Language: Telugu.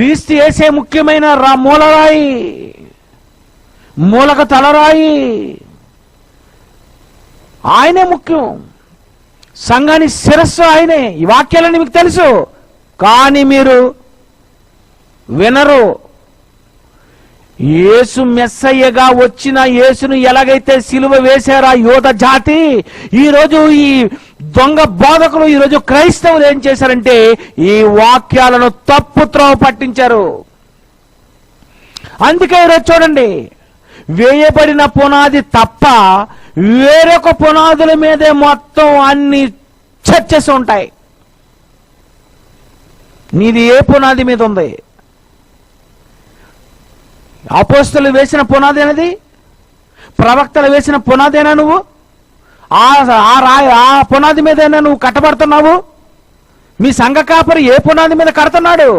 క్రీస్తు వేసే ముఖ్యమైన రా మూలరాయి మూలక తలరాయి. ఆయనే ముఖ్యం. సంఘాని శిరస్సు ఆయనే. ఈ వాక్యాలని మీకు తెలుసు. కానీ మీరు వినరు. యేసు మెస్సయ్యగా వచ్చిన యేసును ఎలాగైతే సిలువ వేశారా యోధ జాతి? ఈరోజు ఈ దొంగ బోధకులు ఈరోజు క్రైస్తవులు ఏం చేశారంటే ఈ వాక్యాలను తప్పు త్రోవ పట్టించారు. అందుకే ఈరోజు చూడండి వేయబడిన పునాది తప్ప వేరొక పునాదుల మీదే మొత్తం అన్ని చర్చస్ ఉంటాయి. నీది ఏ పునాది మీద ఉంది? అపోస్తులు వేసిన పునాది అనేది ప్రవక్తలు వేసిన పునాదేనా నువ్వు? ఆ ఆ రాయి ఆ పునాది మీదైనా నువ్వు కట్టబడుతున్నావు? మీ సంఘ కాపరి ఏ పునాది మీద కడుతున్నాడు?